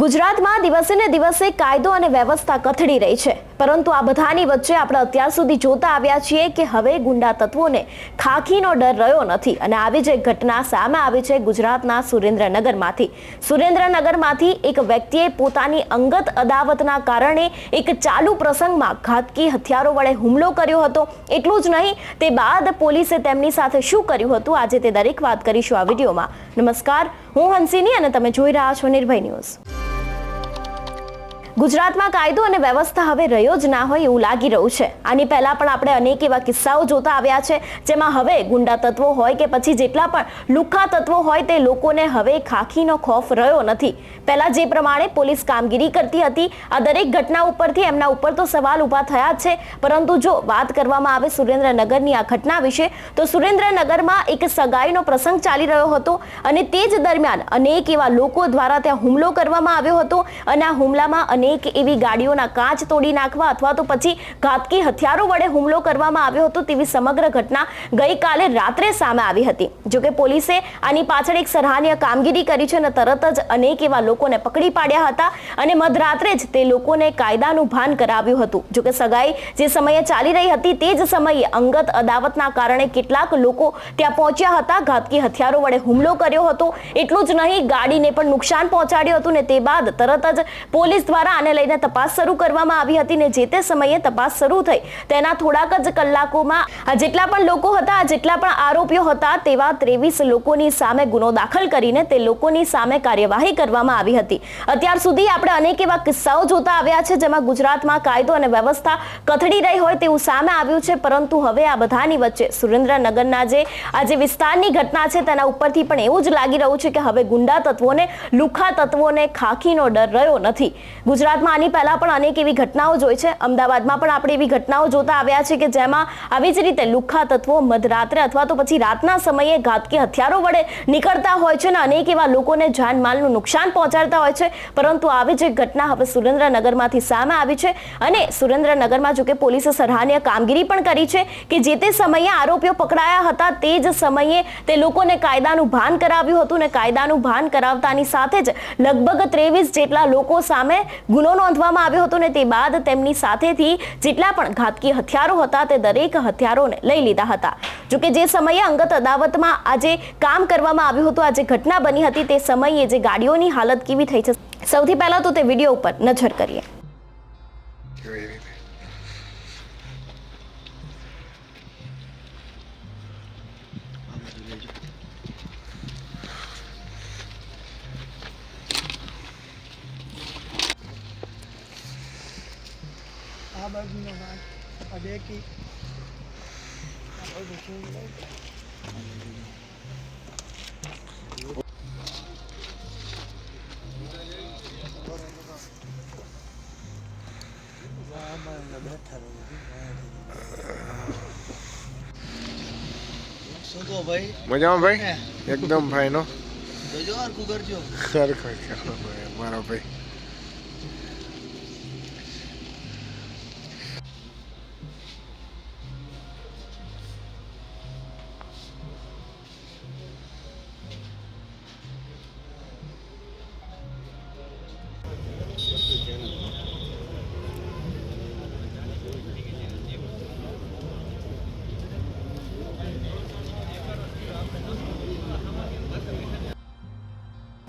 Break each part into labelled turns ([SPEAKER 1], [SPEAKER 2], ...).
[SPEAKER 1] ગુજરાતમાં દિવસે ને દિવસે કાયદો અને વ્યવસ્થા કથળી રહી છે. પરંતુ આ બધાની વચ્ચે આપણે અત્યાર સુધી જોતા આવ્યા છીએ કે હવે ગુંડા તત્વોને ખાખીનો ડર રહ્યો નથી અને આવી જ એક ઘટના સામે આવી છે ગુજરાતના સુરેન્દ્રનગરમાંથી. સુરેન્દ્રનગરમાંથી એક વ્યક્તિએ પોતાની અંગત અદાવતના કારણે એક ચાલુ પ્રસંગમાં ઘાતકી હથિયારો વડે હુમલો કર્યો હતો. એટલું જ નહીં, તે બાદ પોલીસે તેમની સાથે શું કર્યું હતું? આજે તે દરેક વાત કરીશું આ વિડીયોમાં. નમસ્કાર, હું હંસિની અને તમે જોઈ રહ્યા છો નિર્ભય ન્યૂઝ. ગુજરાતમાં કાયદો અને વ્યવસ્થા હવે રહ્યો જ ના હોય એવું લાગી રહ્યું છે. આની પહેલા પણ આપણે અનેક એવા કિસ્સાઓ જોતા આવ્યા છે, જેમાં હવે ગુંડા તત્વો હોય કે પછી જેટલા પણ લુખા તત્વો હોય તે લોકોને હવે ખાખીનો ખોફ રહ્યો નથી. પહેલા જે પ્રમાણે પોલીસ કામગીરી કરતી હતી, આ દરેક ઘટના ઉપરથી એમના ઉપર તો સવાલ ઊભા થયા જ છે. પરંતુ જો વાત કરવામાં આવે સુરેન્દ્રનગરની આ ઘટના વિશે, તો સુરેન્દ્રનગરમાં એક સગાઈનો પ્રસંગ ચાલી રહ્યો હતો અને તે જ દરમિયાન અનેક એવા લોકો દ્વારા ત્યાં હુમલો કરવામાં આવ્યો હતો અને આ હુમલામાં અનેક એવી ગાડીઓના કાચ તોડી નાખવા અથવા તો પછી ઘાતકી હથિયારો વડે હુમલો કરવામાં આવ્યો હતો તેવી સમગ્ર ઘટના ગઈકાલે રાત્રે સામે આવી હતી. જોકે પોલીસે આની પાછળ એક સરાહનીય કામગીરી કરી છે અને તરત જ અનેક એવા લોકોને પકડી પાડ્યા હતા અને મધરાત્રે જ તે લોકોને કાયદાનું ભાન કરાવ્યું હતું. જોકે સગાઈ જે સમયે ચાલી રહી હતી તે જ સમયે અંગત અદાવતના કારણે કેટલાક લોકો ત્યાં પહોંચ્યા હતા. ઘાતકી હથિયારો વડે હુમલો કર્યો હતો. એટલું જ નહીં, ગાડીને પણ નુકસાન પહોંચાડ્યું હતું ને તે બાદ તરત જ પોલીસ દ્વારા આને લઈને તપાસ શરૂ કરવામાં આવી હતી ને જે તે સમયે તપાસ શરૂ થઈ. તેના થોડાક જ કલાકોમાં જેટલા પણ લોકો હતા, જેટલા પણ આરોપીઓ હતા, તેવા ત્રેવીસ લોકોની સામે ગુનો દાખલ કરીને તે લોકોની સામે કાર્યવાહી કરવામાં આવી હતી. અત્યાર સુધી આપણે અનેક એવા કિસ્સાઓ જોતા આવ્યા છે, જેમાં ગુજરાતમાં કાયદો અને વ્યવસ્થા કથળી રહી હોય તેવું સામે આવ્યું છે, પરંતુ હવે આ બધાની વચ્ચે સુરેન્દ્રનગરના જે આ જે વિસ્તારની ઘટના છે, તેના ઉપરથી પણ એવું જ લાગી રહ્યું છે કે હવે ગુંડા તત્વોને, લુખા તત્વોને ખાખીનો ડર રહ્યો નથી. ગુજરાતમાં આની પહેલા પણ અનેક એવી ઘટનાઓ જોઈ છે. અમદાવાદમાં પણ આપણે એવી ઘટનાઓ જોતા આવ્યા છે કે જેમાં આવી જ રીતે લુખ્ખા તત્વો મધરાત્રે અથવા તો પછી રાતના સમયે ઘાતકી હથિયારો વડે નીકળતા હોય છે અને અનેક એવા લોકોને જાનમાલનું નુકસાન પહોંચાડતા હોય છે. પરંતુ આવી જ ઘટના હવે સુરેન્દ્રનગરમાંથી સામે આવી છે અને સુરેન્દ્રનગરમાં જોકે પોલીસે સરાહનીય કામગીરી પણ કરી છે કે જે તે સમયે આરોપીઓ પકડાયા હતા તે જ સમયે તે લોકોને કાયદાનું ભાન કરાવ્યું હતું ને કાયદાનું ભાન કરાવતાની સાથે જ લગભગ ત્રેવીસ જેટલા લોકો સામે ગુનો નોંધવામાં આવ્યો હતો ને તે બાદ તેમની સાથેથી જેટલા પણ ઘાતકી હથિયારો હતા તે દરેક હથિયારોને લઈ લીધા હતા. જોકે જે સમયે અંગત અદાવતમાં આજે કામ કરવામાં આવ્યું હતું, આજે ઘટના બની હતી, તે સમયે જે ગાડીઓની હાલત કેવી થઈ છે, સૌથી પહેલા તો તે વીડિયો ઉપર નજર કરીએ.
[SPEAKER 2] આ બાજુનો ભાગ આ ડેકી. આ બધું શું
[SPEAKER 3] મજામાં ભાઈ એકદમ ભાઈ નો સરખો મારો ભાઈ.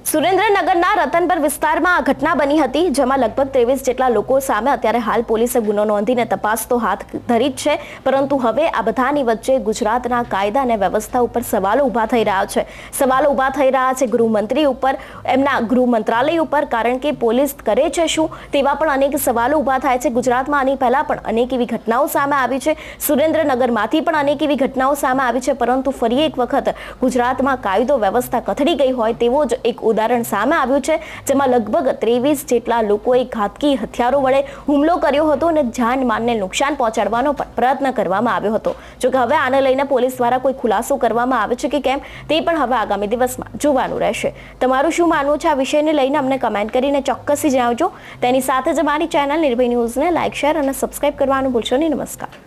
[SPEAKER 1] સુરેન્દ્રનગરના રતનપર વિસ્તારમાં આ ઘટના બની હતી, જેમાં લગભગ ત્રેવીસ જેટલા લોકો સામે અત્યારે હાલ પોલીસે ગુનો નોંધીને તપાસ તો હાથ ધરી જ છે. પરંતુ હવે આ બધાની વચ્ચે ગુજરાતના કાયદા અને વ્યવસ્થા ઉપર સવાલો ઊભા થઈ રહ્યા છે. સવાલો ઊભા થઈ રહ્યા છે ગૃહમંત્રી ઉપર, એમના ગૃહ મંત્રાલય ઉપર, કારણ કે પોલીસ કરે છે શું તેવા પણ અનેક સવાલો ઊભા થાય છે ગુજરાતમાં. આની પહેલા પણ અનેક એવી ઘટનાઓ સામે આવી છે. સુરેન્દ્રનગરમાંથી પણ અનેક એવી ઘટનાઓ સામે આવી છે, પરંતુ ફરી એક વખત ગુજરાતમાં કાયદો વ્યવસ્થા કથળી ગઈ હોય તેવો જ એક ઉદાહરણ સામે આવ્યું છે, જેમાં લગભગ ત્રેવીસ જેટલા લોકોએ ઘાતકી હથિયારો વડે હુમલો કર્યો હતો અને જાનમાલને નુકસાન પહોંચાડવાનો પ્રયત્ન કરવામાં આવ્યો હતો. જોકે હવે આને લઈને પોલીસ દ્વારા કોઈ ખુલાસો કરવામાં આવે છે કે કેમ, તે પણ હવે આગામી દિવસમાં જોવાનું રહેશે. તમારું શું માનવું છે આ વિષયને લઈને? અમને કમેન્ટ કરીને ચોક્કસથી જણાવજો. તેની સાથે જ અમારી ચેનલ નિર્ભય ન્યૂઝને લાઇક શેર અને સબસ્ક્રાઇબ કરવાનું ભૂલશો નહીં. નમસ્કાર.